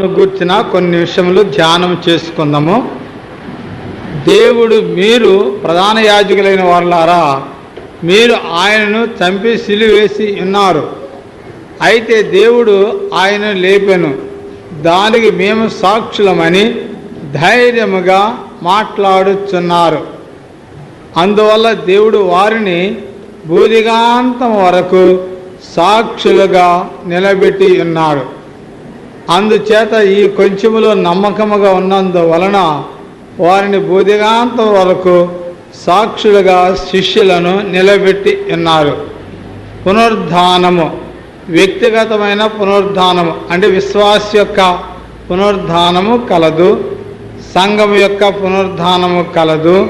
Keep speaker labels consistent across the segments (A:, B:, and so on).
A: గుర్చిన కొన్ని విషయములు ధ్యానం చేసుకుందాము. దేవుడు మీరు ప్రధాన యాజకులైన వాళ్ళారా మీరు ఆయనను చంపి సిలివేసి ఉన్నారు. అయితే దేవుడు ఆయన లేపెను. దానికి మేము సాక్షులమని ధైర్యముగా మాట్లాడుచున్నారు. అందువల్ల దేవుడు వారిని భూదిగాంతం వరకు సాక్షులుగా నిలబెట్టి ఉన్నాడు. అందుచేత ఈ కొంచెములో నమ్మకముగా ఉన్నందువలన వారిని బోధిగాంతం వరకు సాక్షులుగా శిష్యులను నిలబెట్టి ఉన్నారు. పునరుద్ధానము వ్యక్తిగతమైన పునరుద్ధానము అంటే విశ్వాస యొక్క పునరుద్ధానము కలదు సంఘం యొక్క పునరుద్ధానము కలదు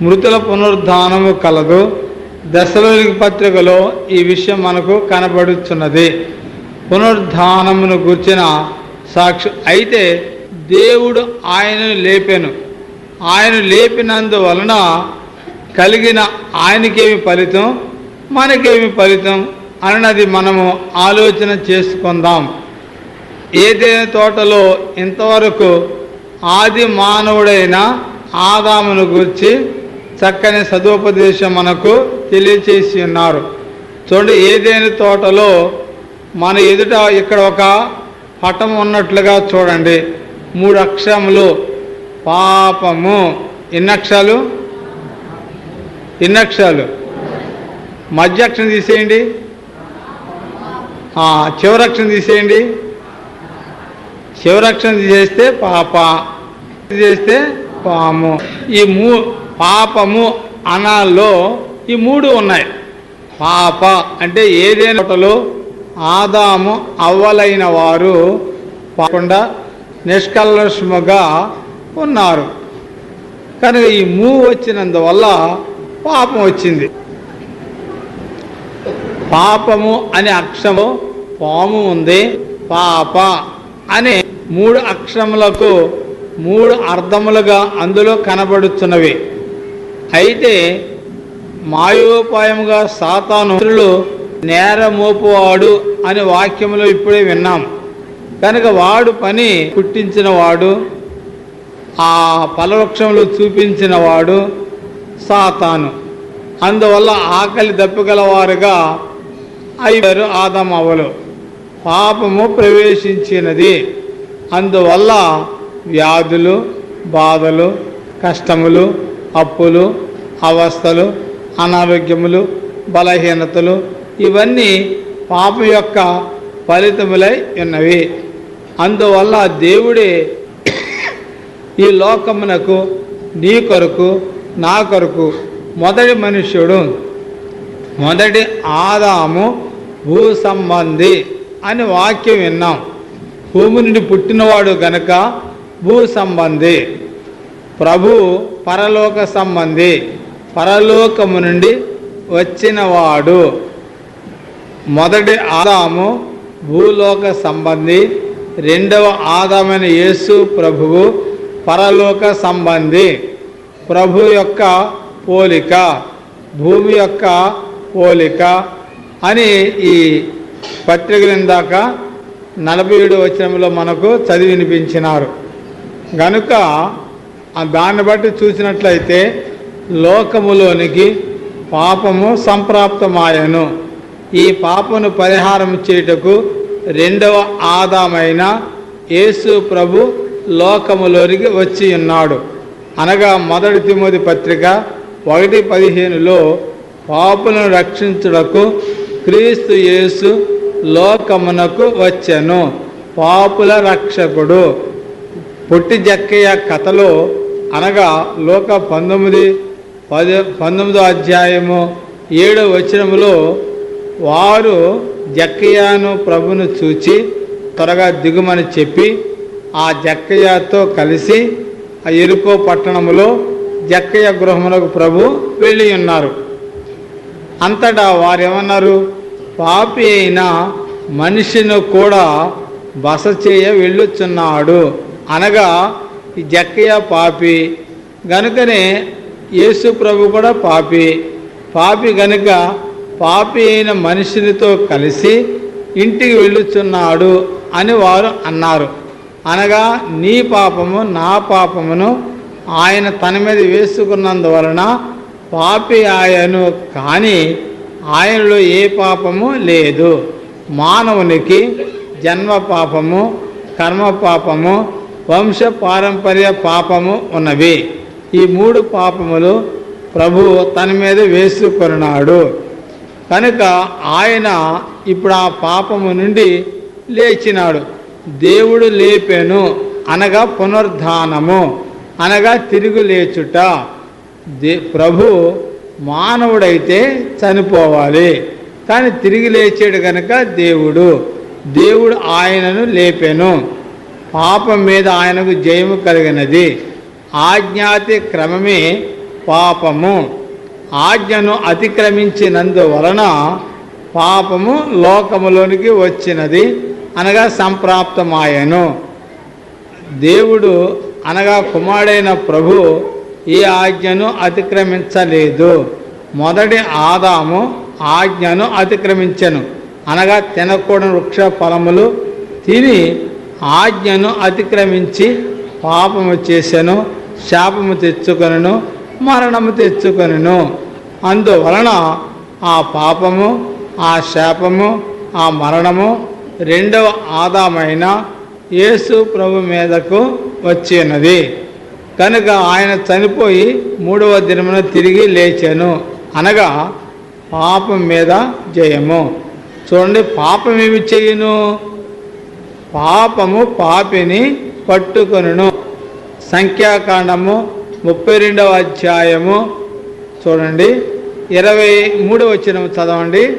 A: మృతుల పునరుద్ధానము కలదు. దశలోని పత్రికలో ఈ విషయం మనకు కనబడుచున్నది. పునరుద్ధానమును గుర్చిన సాక్షి అయితే దేవుడు ఆయనను లేపెను. ఆయన లేపినందువలన కలిగిన ఆయనకేమి ఫలితం? మనకేమి ఫలితం? అన్నది మనము ఆలోచన చేసుకుందాం. ఏదైనా తోటలో ఇంతవరకు ఆది మానవుడైన ఆదామును గురించి చక్కని సదుపదేశం మనకు తెలియచేసి ఉన్నారు. చూడండి ఏదైనా తోటలో మన ఎదుట ఇక్కడ ఒక పటం ఉన్నట్లుగా చూడండి. మూడు అక్షరములు పాపము. ఎన్ని అక్షరాలు ఎన్ని అక్షరాలు మధ్య అక్షరం తీసేయండి. చివరక్షణ చివరి అక్షరం తీసేయండి. చివరి అక్షరం తీసేస్తే పాప. తీసేస్తే పాము. ఈ మూ పాపము అనాల్లో ఈ మూడు ఉన్నాయి. పాప అంటే ఏదైనా ఒకటిలో ఆదాము అవ్వలైన వారు కాకుండా నిష్కల్మషముగా ఉన్నారు. కనుక ఈ మూ వచ్చినందువల్ల పాపం వచ్చింది. పాపము అనే అక్షము పాము ఉంది. పాప అనే మూడు అక్షరములకు మూడు అర్థములుగా అందులో కనబడుతున్నవి. అయితే మాయోపాయముగా సాతాను ఇతరులు నేరమోపువాడు అనే వాక్యంలో ఇప్పుడే విన్నాం. కనుక వాడు పని పుట్టించిన వాడు ఆ ఫలవృక్షంలో చూపించిన వాడు సాతాను. అందువల్ల ఆకలి దప్పిగలవారుగా అయ్యారు ఆదమవలు. పాపము ప్రవేశించినది. అందువల్ల వ్యాధులు బాధలు కష్టములు అప్పులు అవస్థలు అనారోగ్యములు బలహీనతలు ఇవన్నీ పాపం యొక్క ఫలితములై ఉన్నవి. అందువల్ల దేవుడే ఈ లోకమునకు నీ కొరకు నా కొరకు మొదటి మనుష్యుడు మొదటి ఆదాము భూ సంబంధి అని వాక్యం విన్నాం. భూమి నుండి పుట్టినవాడు గనక భూ సంబంధి ప్రభు పరలోక సంబంధి పరలోకము నుండి వచ్చినవాడు. మొదటి ఆదాము భూలోక సంబంధి రెండవ ఆదామైన యేసు ప్రభువు పరలోక సంబంధి. ప్రభు యొక్క పోలిక భూమి యొక్క పోలిక అని ఈ పత్రికలు ఇందాక నలభై ఏడు వచనంలో మనకు చదివి వినిపించినారు. గనుక దాన్ని బట్టి చూసినట్లయితే లోకములోనికి పాపము సంప్రాప్తమాయను. ఈ పాపను పరిహారం చేయుటకు రెండవ ఆదామైన యేసు ప్రభు లోకములోనికి వచ్చి ఉన్నాడు. అనగా మొదటి తిమోది పత్రిక ఒకటి పదిహేనులో పాపులను రక్షించుటకు క్రీస్తు యేసు లోకమునకు వచ్చెను. పాపుల రక్షకుడు. పొట్టి జక్కయ్య కథలో అనగా లోక పంతొమ్మిది పది పంతొమ్మిదో అధ్యాయము ఏడో వచనములో వారు జక్కయాను ప్రభును చూచి త్వరగా దిగుమని చెప్పి ఆ జక్కయ్యతో కలిసి ఆ ఎరుకో పట్టణములో జక్కయ్య గృహములకు ప్రభు వెళ్ళి ఉన్నారు. అంతటా వారేమన్నారు? పాపి అయిన మనిషిని కూడా బస చేయ వెళ్ళుచున్నాడు అనగా ఈ జక్కయ్య పాపి గనుకనే యేసు ప్రభు కూడా పాపి. పాపి గనుక పాపి అయిన మనిషినితో కలిసి ఇంటికి వెళ్ళుచున్నాడు అని వారు అన్నారు. అనగా నీ పాపము నా పాపమును ఆయన తన మీద వేసుకున్నందువలన పాపి ఆయను కానీ ఆయనలో ఏ పాపము లేదు. మానవునికి జన్మ పాపము కర్మ పాపము వంశ పారంపర్య పాపము ఉన్నవి. ఈ మూడు పాపములు ప్రభు తన మీద వేసుకున్నాడు. కనుక ఆయన ఇప్పుడు ఆ పాపము నుండి లేచినాడు. దేవుడు లేపెను అనగా పునరుద్ధానము అనగా తిరుగు లేచుట. దే ప్రభు మానవుడైతే చనిపోవాలి కానీ తిరిగి లేచాడు కనుక దేవుడు. దేవుడు ఆయనను లేపెను. పాపం మీద ఆయనకు జయము కలిగినది. ఆజ్ఞాతి క్రమమే పాపము. ఆజ్ఞను అతిక్రమించినందువలన పాపము లోకములోనికి వచ్చినది అనగా సంప్రాప్తమాయను. దేవుడు అనగా కుమారుడైన ప్రభు ఈ ఆజ్ఞను అతిక్రమించలేదు. మొదటి ఆదాము ఆజ్ఞను అతిక్రమించెను. అనగా తినకూడని వృక్ష ఫలములు తిని ఆజ్ఞను అతిక్రమించి పాపము చేసెను శాపము తెచ్చుకొనను మరణము తెచ్చుకొనును. అందువలన ఆ పాపము ఆ శాపము ఆ మరణము రెండవ ఆదామైన యేసు ప్రభు మీదకు వచ్చినది. కనుక ఆయన చనిపోయి మూడవ దినమున తిరిగి లేచాను. అనగా పాపం మీద జయము. చూడండి పాపం ఏమి చేయను? పాపము పాపిని పట్టుకొనును. సంఖ్యాకాండము ముప్పై రెండవ అధ్యాయము. చూడండి. ఇరవై మూడవ వచ్చిన చదవండి.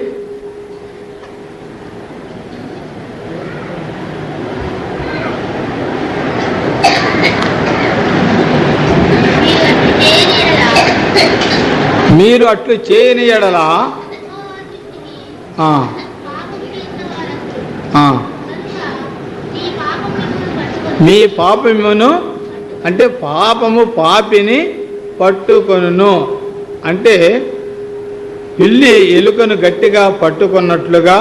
A: మీరు అట్లు చేయని ఎడలా మీ పాపమును అంటే పాపము పాపిని పట్టుకొను అంటే పిల్లి ఎలుకను గట్టిగా పట్టుకున్నట్లుగా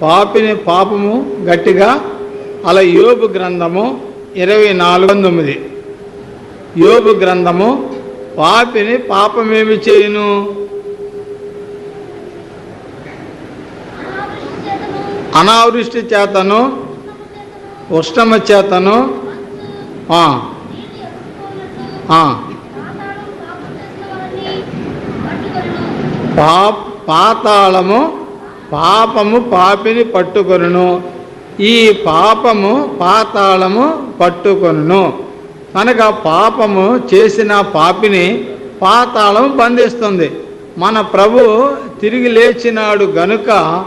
A: పాపిని పాపము గట్టిగా అలా యోబు గ్రంథము ఇరవై నాలుగు తొమ్మిది యోబు గ్రంథము పాపిని పాపమేమి చేయును? అనావృష్టి చేతను ఉష్ణమ చేతను ఆ, పా పాతాళము పాపము పాపిని పట్టుకొనును. ఈ పాపము పాతాళము పట్టుకొనును. కనుక పాపము చేసిన పాపిని పాతాళం బంధిస్తుంది. మన ప్రభు తిరిగి లేచినాడు గనుక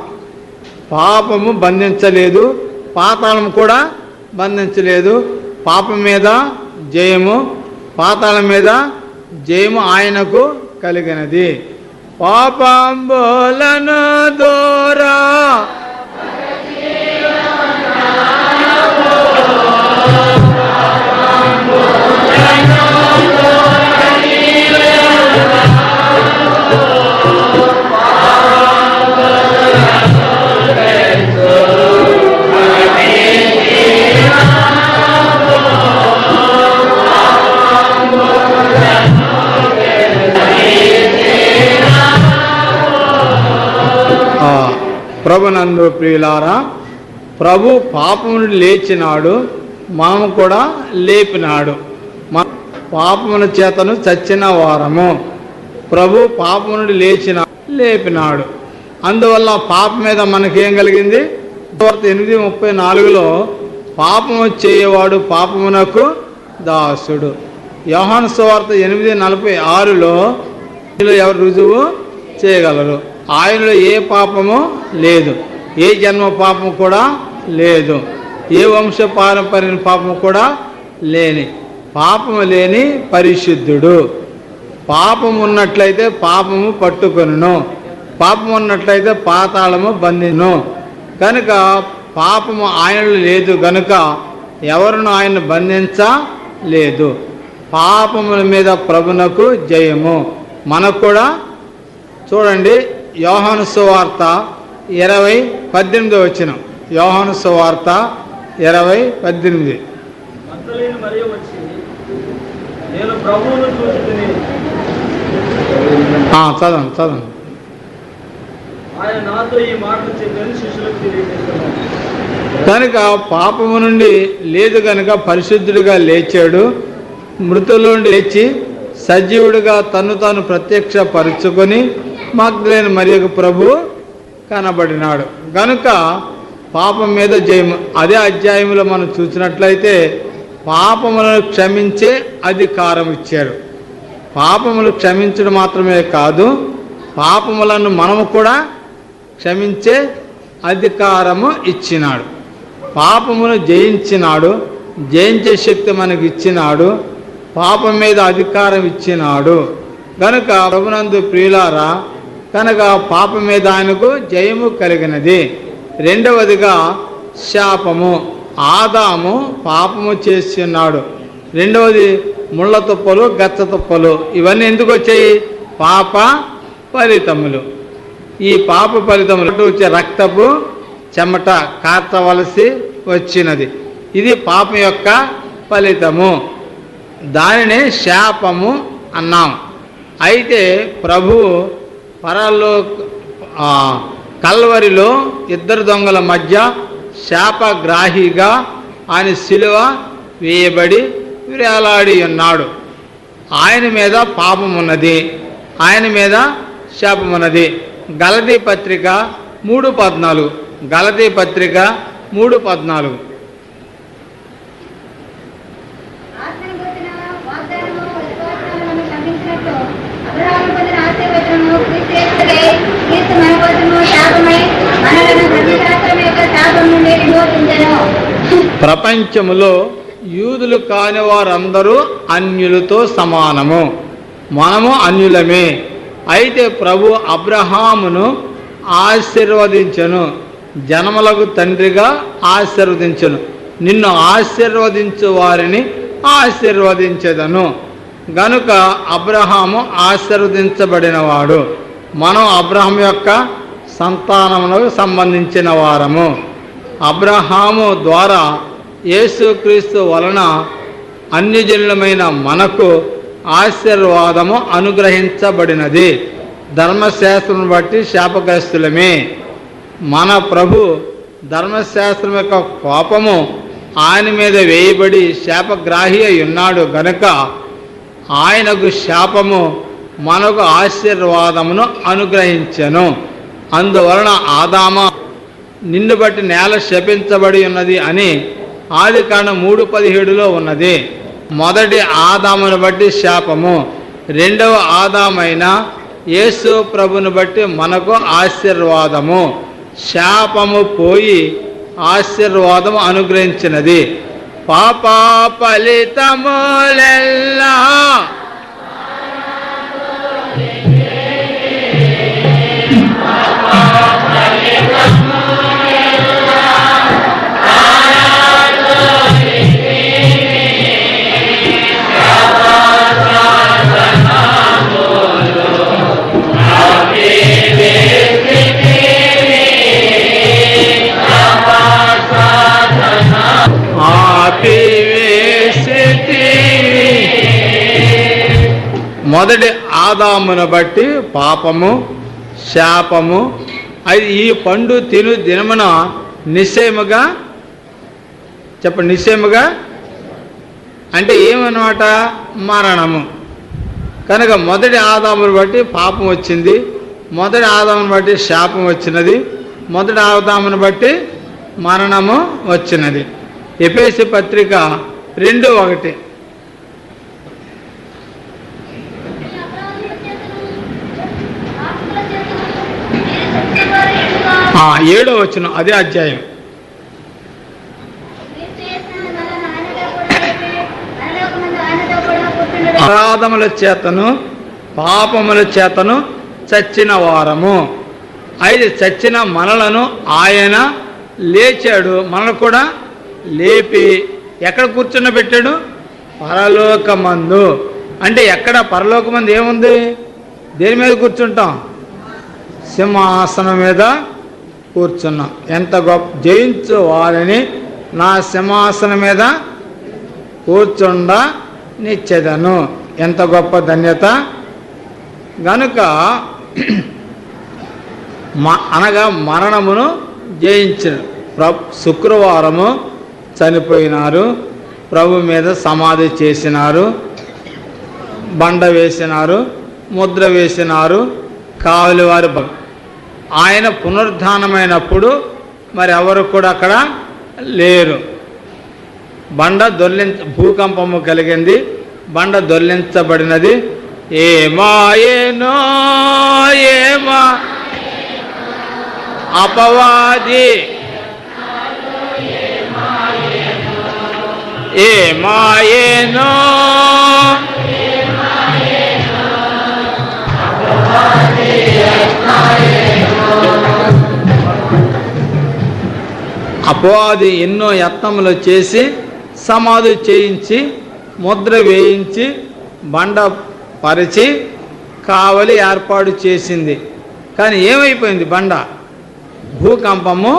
A: పాపము బంధించలేదు. పాతాళం కూడా బంధించలేదు. పాపం మీద జయము పాతాళం మీద జయము ఆయనకు కలిగినది. పాపంబోలను దూరా ప్రభునందు ప్రియులారా ప్రభు పాపం లేచినాడు మనము కూడా లేపినాడు. మన పాపముల చేతను చచ్చిన వారము. ప్రభు పాపం నుండి లేచిన లేపినాడు. అందువల్ల పాపం మీద మనకేం కలిగింది? ఎనిమిది ముప్పై నాలుగులో పాపము చేయవాడు పాపమునకు దాసుడు. యోహాను సువార్త ఎనిమిది నలభై ఆరులో ఎవరు రుజువు చేయగలరు? ఆయనలో ఏ పాపము లేదు. ఏ జన్మ పాపం కూడా లేదు. ఏ వంశ పారంపర్య పాపము కూడా లేని. పాపము లేని పరిశుద్ధుడు. పాపం ఉన్నట్లయితే పాపము పట్టుకును పాపం ఉన్నట్లయితే పాతాళము బంధిను. కనుక పాపము ఆయనలో లేదు గనుక ఎవరును ఆయన బంధించలేదు. పాపముల మీద ప్రభునకు జయము. మనకు కూడా చూడండి యోహాను సువార్త ఇరవై పద్దెనిమిది వచ్చిన. యోహాను సువార్త ఇరవై పద్దెనిమిది. చదవండి చదవండి. కనుక పాపము నుండి లేదు కనుక పరిశుద్ధుడిగా లేచాడు. మృతుల నుండి లేచి సజీవుడిగా తను తాను ప్రత్యక్ష పరుచుకొని మగ్ధులైన మరియకు ప్రభు కనబడినాడు. కనుక పాపం మీద జయము అదే అధ్యాయంలో మనం చూసినట్లయితే పాపములను క్షమించే అధికారం ఇచ్చాడు. పాపములు క్షమించడం మాత్రమే కాదు పాపములను మనము కూడా క్షమించే అధికారము ఇచ్చినాడు. పాపమును జయించినాడు జయించే శక్తి మనకు ఇచ్చినాడు పాపం మీద అధికారం ఇచ్చినాడు. కనుక ప్రభునందు ప్రియులారా కనుక పాపం మీద ఆయనకు జయము కలిగినది. రెండవదిగా శాపము ఆదాము పాపము చేస్తున్నాడు రెండవది ముళ్ళ తుప్పలు గచ్చ తుప్పలు ఇవన్నీ ఎందుకు వచ్చాయి? పాప ఫలితములు. ఈ పాప ఫలితములు వచ్చే రక్తపు చెమట కార్చవలసి వచ్చినది. ఇది పాపం యొక్క ఫలితము. దానిని శాపము అన్నాం. అయితే ప్రభు పరాల్లో కల్వరిలో ఇద్దరు దొంగల మధ్య శాపగ్రాహిగా ఆయన శిలువ వేయబడి వేలాడి ఉన్నాడు. ఆయన మీద పాపం ఉన్నది ఆయన మీద శాపం ఉన్నది గలతీ పత్రిక మూడు పద్నాలుగు. గలతీ పత్రిక మూడు పద్నాలుగు.
B: ఆశీర్వచనము క్రీస్తు మన కోసము శాపమై మనలను ధర్మశాస్త్రం యొక్క శాపం నుండి
A: ప్రపంచములో యూదులు కాని వారందరూ అన్యులతో సమానము. మనము అన్యులమే. అయితే ప్రభు అబ్రహామును ఆశీర్వదించను. జనములకు తండ్రిగా ఆశీర్వదించను. నిన్ను ఆశీర్వదించు వారిని ఆశీర్వదించదను. గనుక అబ్రహాము ఆశీర్వదించబడినవాడు. మనం అబ్రహం యొక్క సంతానములకు సంబంధించిన వారము. అబ్రహాము ద్వారా యేసుక్రీస్తు వలన అన్యజనులమైన మనకు ఆశీర్వాదము అనుగ్రహించబడినది. ధర్మశాస్త్రం బట్టి శాపగ్రస్తులమే. మన ప్రభు ధర్మశాస్త్రం యొక్క కోపము ఆయన మీద వేయబడి శాపగ్రాహి అయి ఉన్నాడు గనుక ఆయనకు శాపము మనకు ఆశీర్వాదమును అనుగ్రహించెను. అందువలన ఆదామ నిన్ను బట్టి నేల శపించబడి ఉన్నది అని ఆది కాండం మూడు పదిహేడులో ఉన్నది. మొదటి ఆదామును బట్టి శాపము రెండవ ఆదామైన యేసు ప్రభుని బట్టి మనకు ఆశీర్వాదము. శాపము పోయి ఆశీర్వాదము అనుగ్రహించినది. పాప ఫలితములెల్లా మొదటి ఆదామును బట్టి పాపము శాపము అది ఈ పండు తిను దినమున నిశ్చయముగా చెప్పండి నిశ్చయముగా అంటే ఏమన్నమాట? మరణము. కనుక మొదటి ఆదామును బట్టి పాపం వచ్చింది మొదటి ఆదామును బట్టి శాపం వచ్చినది మొదటి ఆదామును బట్టి మరణము వచ్చినది. ఎపేసి పత్రిక రెండు ఒకటి. ఆ, ఏడో వచ్చిన అదే అధ్యాయం. అపరాధముల చేతను పాపముల చేతను చచ్చిన వారము. అయితే చచ్చిన మనలను ఆయన లేచాడు మనల్ని కూడా లేపి ఎక్కడ కూర్చున్నబెట్టాడు పరలోకమందు. అంటే ఎక్కడ? పరలోకమందు ఏముంది? దేని మీద కూర్చుంటాం? సింహాసనం మీద కూర్చున్నాం. ఎంత గొప్ప జయించు వారిని నా సింహాసనం మీద కూర్చుండ నిచ్చెదను. ఎంత గొప్ప ధన్యత. గనుక మ అనగా మరణమును జయించను. ప్ర శుక్రవారము చనిపోయినారు. ప్రభు మీద సమాధి చేసినారు. బండ వేసినారు. ముద్ర వేసినారు. కావలివారి ఆయన పునరుద్ధానమైనప్పుడు మరి ఎవరు కూడా అక్కడ లేరు. బండ దొర్లించ భూకంపము కలిగింది. బండ దొర్లించబడినది. ఏమాయేనో ఏమా. అపవాది. ఏమాయేనో అపవాది ఎన్నో యత్నములు చేసి సమాధి చేయించి ముద్ర వేయించి బండ పరిచి కావలి ఏర్పాటు చేసింది. కానీ ఏమైపోయింది బండ? భూకంపము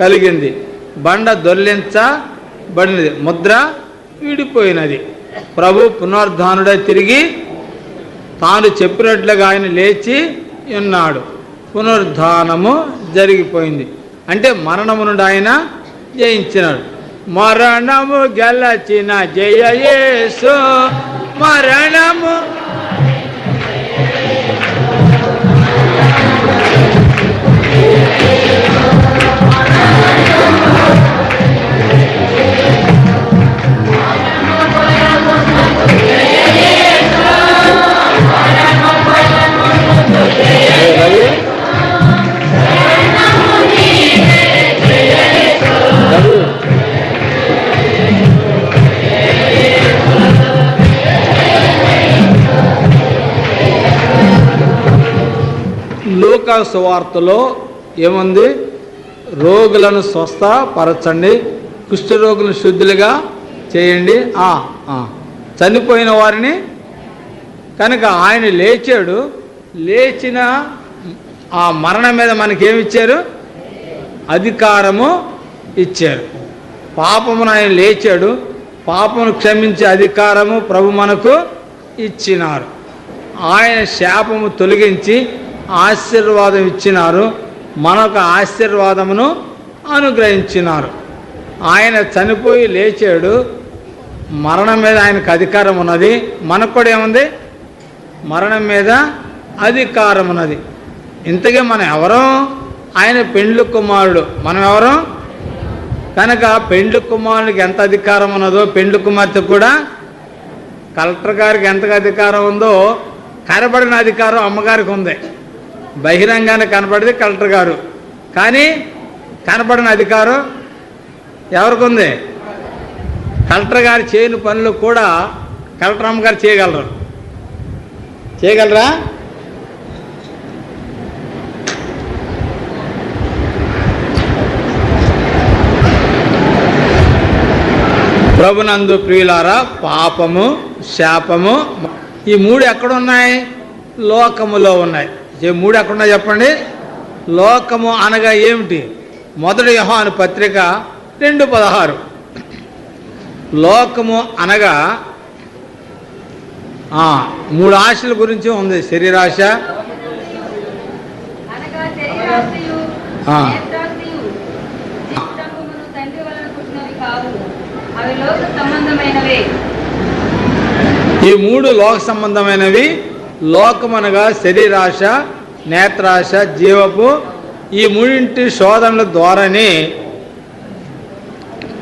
A: కలిగింది. బండ దొల్లించ పడినది ముద్ర విడిపోయినది. ప్రభు పునరుద్ధానుడై తిరిగి తాను చెప్పినట్లుగా ఆయన లేచి ఉన్నాడు. పునరుద్ధానము జరిగిపోయింది. అంటే మరణము నుండి ఆయన జయించినాడు. మరణము గెలచిన జయ మరణము లూకా సువార్తలో ఏముంది? రోగులను స్వస్థపరచండి. కుష్ఠరోగులను శుద్ధులుగా చేయండి. ఆ, ఆ. చనిపోయిన వారిని కనుక ఆయన లేచాడు. లేచిన ఆ మరణం మీద మనకేమిచ్చారు? అధికారము ఇచ్చారు. పాపమును ఆయన లేచాడు. పాపమును క్షమించే అధికారము ప్రభు మనకు ఇచ్చినారు. ఆయన శాపము తొలగించి ఆశీర్వాదం ఇచ్చినారు మనకు ఆశీర్వాదమును అనుగ్రహించినారు. ఆయన చనిపోయి లేచాడు మరణం మీద ఆయనకు అధికారం ఉన్నది. మనకు కూడా ఏముంది? మరణం మీద అధికారం ఉన్నది. ఇంతకీ మనం ఎవరో? ఆయన పెండ్లు కుమారుడు. మనం ఎవరం? కనుక పెండ్లి కుమారునికి ఎంత అధికారం ఉన్నదో పెండ్లి కుమార్తె కూడా కలెక్టర్ గారికి ఎంత అధికారం ఉందో కనబడిన అధికారం అమ్మగారికి ఉంది. బహిరంగానే కనబడింది కలెక్టర్ గారు. కానీ కనపడిన అధికారం ఎవరికి ఉంది? కలెక్టర్ గారు చేయని పనులు కూడా కలెక్టర్ అమ్మగారు చేయగలరు. చేయగలరా? ప్రభునందు ప్రియులారా పాపము శాపము ఈ మూడు ఎక్కడున్నాయి? లోకములో ఉన్నాయి. మూడు ఎక్కడున్నాయి చెప్పండి? లోకము అనగా ఏమిటి? మొదటి యోహాను పత్రిక రెండు పదహారు. లోకము అనగా మూడు ఆశల గురించి ఉంది. శరీరాశ. ఈ మూడు లోక సంబంధమైనవి. లోకమనగా శరీరాశ నేత్రాశ జీవపు ఈ మూడింటి శోధనల ద్వారానే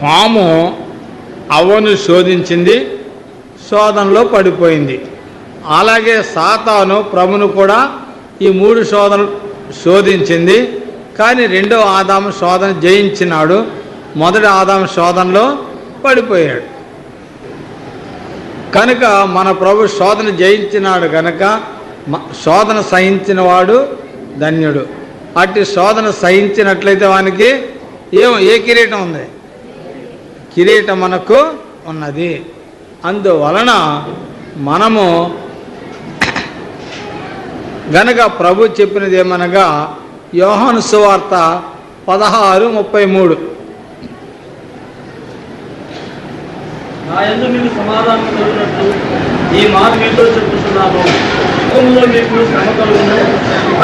A: పాము అవ్వను శోధించింది శోధనలో పడిపోయింది. అలాగే సాతాను ప్రభును కూడా ఈ మూడు శోధనలు శోధించింది. కానీ రెండో ఆదాము శోధన జయించినాడు. మొదటి ఆదాము శోధనలో పడిపోయాడు. కనుక మన ప్రభు శోధన జయించినాడు కనుక శోధన సహించిన వాడు ధన్యుడు. అట్టి శోధన సహించినట్లయితే వానికి ఏం ఏ కిరీటం ఉంది? కిరీటం మనకు ఉన్నది. అందువలన మనము గనక ప్రభు చెప్పినది ఏమనగా యోహాను సువార్త పదహారు ముప్పై మూడు.
C: నా ఎందు మీకు సమాధానం కలిగినట్టు ఈ మాట మీతో చెప్పుతున్నాను లోకంలో మీకు శ్రమ కలుగును.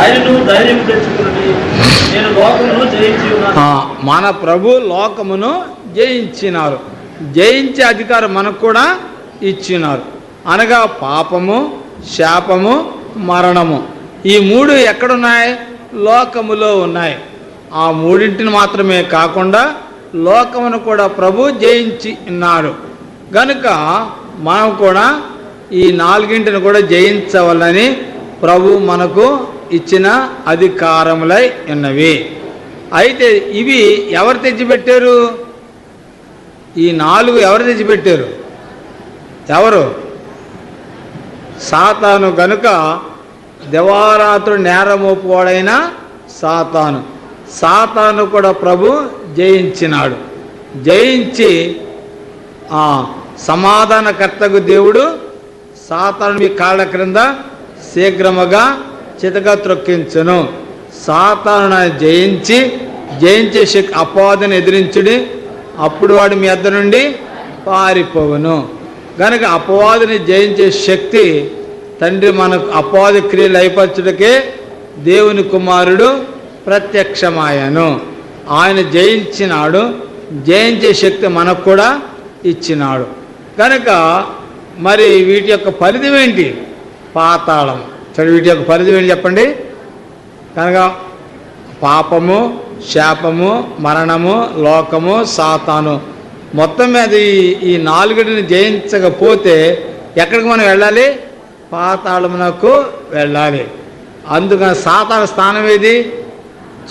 C: ఆయనను ధైర్యం తెచ్చుకున్నది. నేను లోకమును జయించి ఉన్నాను.
A: మన ప్రభు లోకమును జయించినారు. జయించే అధికారం మనకు కూడా ఇచ్చినారు. అనగా పాపము శాపము మరణము. ఈ మూడు ఎక్కడున్నాయి? లోకములో ఉన్నాయి. ఆ మూడింటిని మాత్రమే కాకుండా లోకమును కూడా ప్రభు జయించి ఉన్నాడు. కనుక మనం కూడా ఈ నాలుగింటిని కూడా జయించవాలని ప్రభు మనకు ఇచ్చిన అధికారములై ఉన్నవి. అయితే ఇవి ఎవరు తెచ్చిపెట్టారు? ఈ నాలుగు ఎవరు తెచ్చిపెట్టారు? ఎవరు? సాతాను కనుక దివారాత్రుడు నేరమోపువాడైన సాతాను. సాతాను కూడా ప్రభు జయించినాడు. జయించి సమాధానకర్తకు దేవుడు సాతాను కాళ్ళ క్రింద శీఘ్రముగా చితగా త్రొక్కించును. సాతాను జయించి జయించే శక్తి అపవాదను ఎదిరించుడి. అప్పుడు వాడు మీ అద్ద నుండి పారిపోవును. కనుక అపవాదిని జయించే శక్తి తండ్రి మనకు అపవాద క్రియలు అయిపరచుటకే దేవుని కుమారుడు ప్రత్యక్షమాయను. ఆయన జయించినాడు. జయించే శక్తి మనకు కూడా ఇచ్చినాడు. కనుక మరి వీటి యొక్క ఫలితం ఏంటి? పాతాళం. సరే వీటి యొక్క ఫలితం ఏంటి చెప్పండి? కనుక పాపము శాపము మరణము లోకము సాతాను. మొత్తం మీద ఈ ఈ నాలుగుటిని జయించకపోతే ఎక్కడికి మనం వెళ్ళాలి? పాతాళమునకు వెళ్ళాలి. అందుకని సాతాన స్థానం ఏది?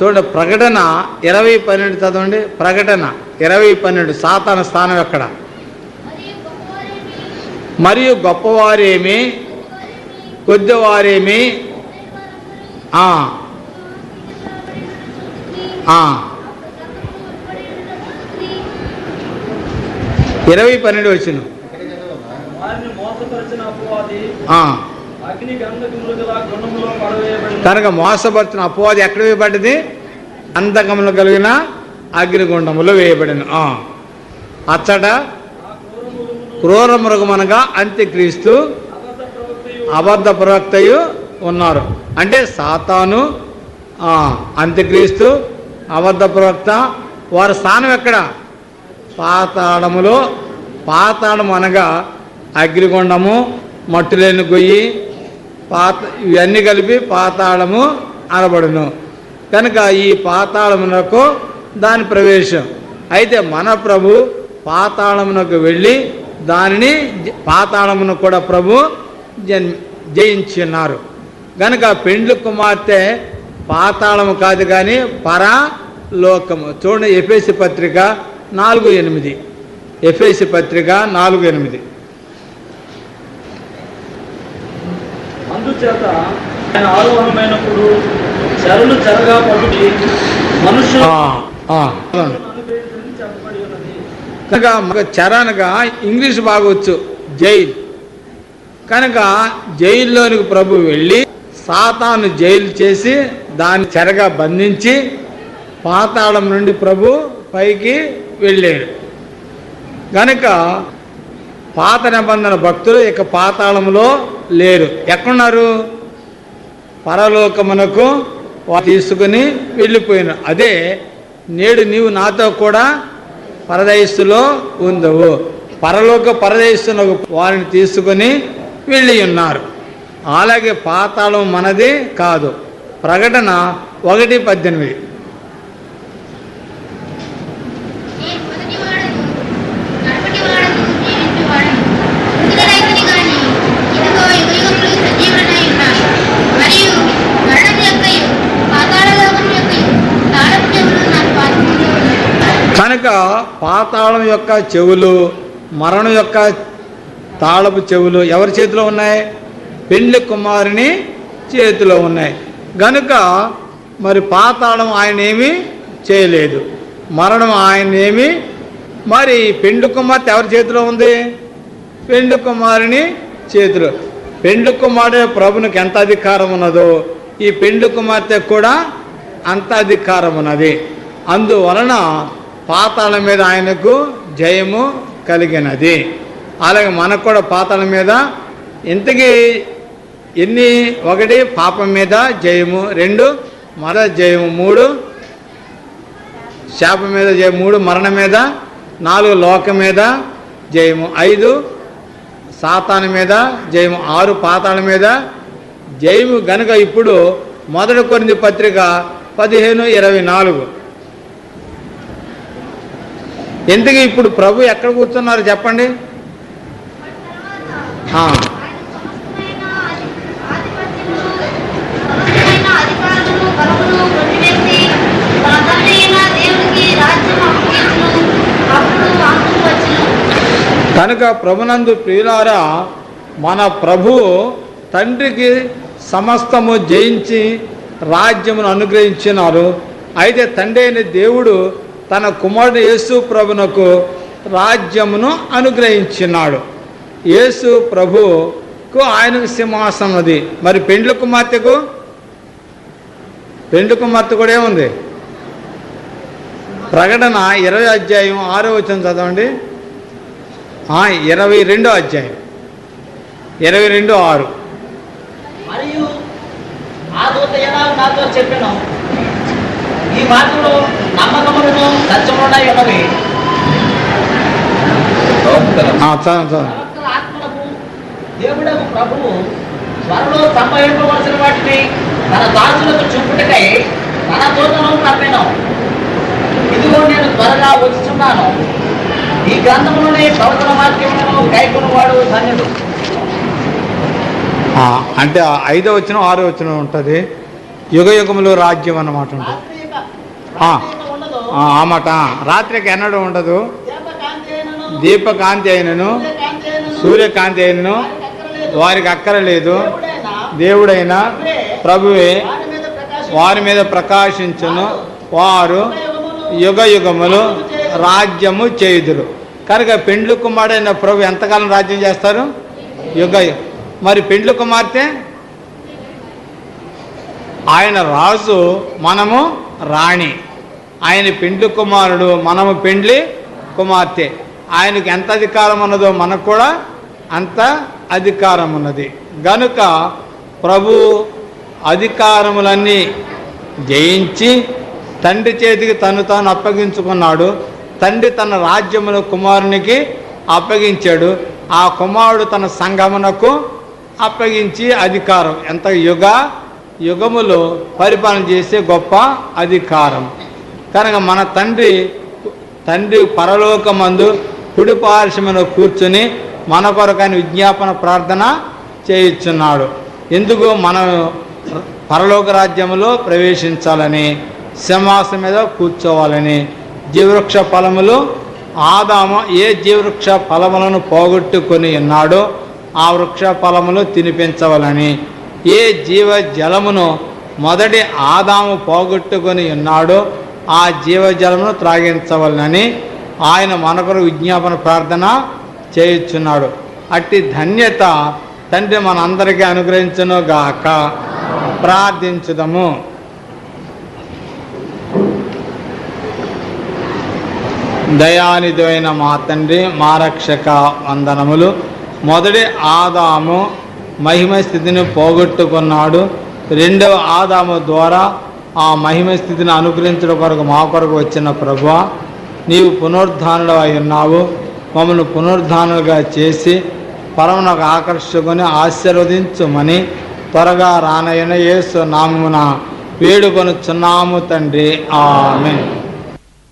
A: చూడండి ప్రకటన ఇరవై పన్నెండు చదవండి. ప్రకటన ఇరవై పన్నెండు సాతాన స్థానం ఎక్కడ? మరియు గొప్పవారేమి? కొద్దివారేమి? ఇరవై పన్నెండు వచ్చిన కనుక మోసపరిచిన అపవాది ఎక్కడ వేయబడ్డది అంతకములు కలిగిన అగ్నిగుండములో వేయబడిన. అచ్చట క్రూర మృగమనగా అంత్యక్రీస్తు
C: అబద్ధ ప్రవక్తయు
A: ఉన్నారు. అంటే సాతాను అంత్యక్రీస్తు అబద్ధ ప్రవక్త వారి స్థానం ఎక్కడ? పాతాళములో. పాతాళం అనగా అగ్నిగుండము మట్టులేని గొయ్యి పాత ఇవన్నీ కలిపి పాతాళము అనబడును. కనుక ఈ పాతాళమునకు దాని ప్రవేశం. అయితే మన ప్రభు పాతాళమునకు వెళ్ళి దానిని పాతాళమును కూడా ప్రభు జన్ జయించున్నారు కనుక పెండ్లు కుమార్తె పాతాళము కాదు కానీ పరలోకము. చూడండి ఎఫ్ఎసి పత్రిక నాలుగు ఎనిమిది. ఎఫ్ఎసి పత్రిక నాలుగు ఎనిమిది.
C: అందుచేత ఆయన ఆరోహణమైనప్పుడు చెరలు చెరగా పడుటి మనుషులు
A: ఆ, ఆ, అవును.
C: అనుగ్రహించని చెప్పబడి ఉన్నది
A: కనుక చరణగా ఇంగ్లీష్ బాగొచ్చు జైల్. కనుక జైల్లోనికి ప్రభు వెళ్ళి సాతాను జైలు చేసి దాన్ని చెరగా బంధించి పాతాళం నుండి ప్రభు పైకి వెళ్ళాడు. కనుక పాత నిబంధన భక్తులు ఇక పాతాళంలో లేరు. ఎక్కడున్నారు? పరలోకమునకు తీసుకుని వెళ్ళిపోయిన అదే నేడు నీవు నాతో కూడా పరదయస్సులో ఉందవు. పరలోక పరదయస్సునకు వారిని తీసుకొని వెళ్ళి ఉన్నారు. అలాగే పాతాళం మనది కాదు. ప్రకటన ఒకటి పద్దెనిమిది. కనుక పాతాళం యొక్క చెవులు మరణం యొక్క తాళపు చెవులు ఎవరి చేతిలో ఉన్నాయి? పెండ్లి కుమారుని చేతిలో ఉన్నాయి. గనుక మరి పాతాళం ఆయన ఏమీ చేయలేదు. మరణం ఆయన ఏమి మరి పెండు కుమార్తె ఎవరి చేతిలో ఉంది? పెండు కుమారుని చేతిలో. పెండు కుమారుడే ప్రభునికి ఎంత అధికారం ఉన్నదో ఈ పెండు కుమార్తె కూడా అంత అధికారం ఉన్నది. అందువలన పాతాళం మీద ఆయనకు జయము కలిగినది. అలాగే మనకు కూడా పాతాళం మీద ఇంతకీ ఎన్ని? ఒకటి పాపం మీద జయము. రెండు మర జయము. మూడు శాపం మీద జయము. మూడు మరణం మీద. నాలుగు లోకం మీద జయము. ఐదు సాతాను మీద జయము. ఆరు పాతాళ మీద జయము. గనుక ఇప్పుడు మొదటి కొన్ని పత్రిక పదిహేను ఇరవై నాలుగు. ఎందుకు ఇప్పుడు ప్రభు ఎక్కడ కూర్చున్నారు చెప్పండి? కనుక ప్రభునందు ప్రియులారా మన ప్రభు తండ్రికి సమస్తము జయించి రాజ్యమును అనుగ్రహించినారు. అయితే తండ్రి అయిన దేవుడు తన కుమారుడు యేసు ప్రభునకు రాజ్యమును అనుగ్రహించినాడు. యేసు ప్రభుకు ఆయనకు సింహాసనం మరి పెండ్లి కుమార్తెకు? పెండ్ల కుమార్తె కూడా ఏముంది? ప్రకటన ఇరవై అధ్యాయం ఆరో వచ్చిన చదవండి. ఇరవై రెండో అధ్యాయం. ఇరవై రెండు ఆరు.
D: మరియు ఆ దూత ఎలా నాతో చెప్పాను ఈ మాటలు నమ్మకములను సత్యములున్నాయి ఉన్నవి దేవుడకు ప్రభువు త్వరలో సంభవింపవలసిన వాటిని తన దాసులకు చూపుటకై తన దూతను పంపాను. ఇదిగో నేను త్వరగా వచ్చుచున్నాను. ఈ గ్రంథములోని ప్రవచన వాక్యములను ధన్యుడు.
A: అంటే ఆ ఐదో వచ్చిన ఆరో వచ్చిన ఉంటుంది. యుగ యుగములు రాజ్యం అన్నమాట ఉంటుంది.
D: ఆమట
A: ఆ. మాట. రాత్రికి ఎన్నడూ ఉండదు.
D: దీపకాంతి అయినను సూర్యకాంతి అయినను వారికి అక్కరలేదు. దేవుడైన
A: ప్రభువే
D: వారి మీద
A: ప్రకాశించను. ప్రకాశించును వారు యుగ యుగములు రాజ్యము చేయుదురు. కనుక పెండ్లు కుమారుడైన ప్రభు ఎంతకాలం రాజ్యం చేస్తారు? యుగ మరి పెండ్లు కుమార్తె? ఆయన రాజు మనము రాణి. ఆయన పెండ్లి కుమారుడు మనము పెండ్లి కుమార్తె. ఆయనకు ఎంత అధికారం ఉన్నదో మనకు కూడా అంత అధికారం ఉన్నది. గనుక ప్రభు అధికారములన్నీ జయించి తండ్రి చేతికి తను తాను అప్పగించుకున్నాడు. తండ్రి తన రాజ్యమును కుమారునికి అప్పగించాడు. ఆ కుమారుడు తన సంగమునకు అప్పగించి అధికారం. ఎంత యుగ యుగములో పరిపాలన చేసే గొప్ప అధికారం. కనుక మన తండ్రి తండ్రి పరలోకమందు కుడి పార్శ్వమును కూర్చుని మన కొరకని విజ్ఞాపన ప్రార్థన చేయుచున్నాడు. ఎందుకు? మనం పరలోక రాజ్యములో ప్రవేశించాలని సింహాసనం మీద కూర్చోవాలని. జీవవృక్ష ఫలములు ఆదాము ఏ జీవవృక్ష ఫలములను పోగొట్టుకొని ఉన్నాడో ఆ వృక్ష ఫలములు తినిపించవాలని. ఏ జీవ జలమును మొదటి ఆదాము పోగొట్టుకొని ఉన్నాడో ఆ జీవజలమును త్రాగించవలనని ఆయన మనకొరు విజ్ఞాపన ప్రార్థన చేయుచున్నాడు. అట్టి ధన్యత తండ్రి మనందరికీ అనుగ్రహించను గాక ప్రార్థించుదము. దయానిధి మా తండ్రి మా రక్షక వందనములు. మొదటి ఆదాము మహిమ స్థితిని పోగొట్టుకున్నాడు. రెండవ ఆదాము ద్వారా ఆ మహిమ స్థితిని అనుగ్రహించడం కొరకు మా కొరకు వచ్చిన ప్రభు నీవు పునరుద్ధానుడు అయి ఉన్నావు. మమ్మల్ని పునరుద్ధానులుగా చేసి పరమునకు ఆకర్షుకొని ఆశీర్వదించుమని త్వరగా రానయన యేసు నామున వేడుకొనుచున్నాము తండ్రి. ఆమె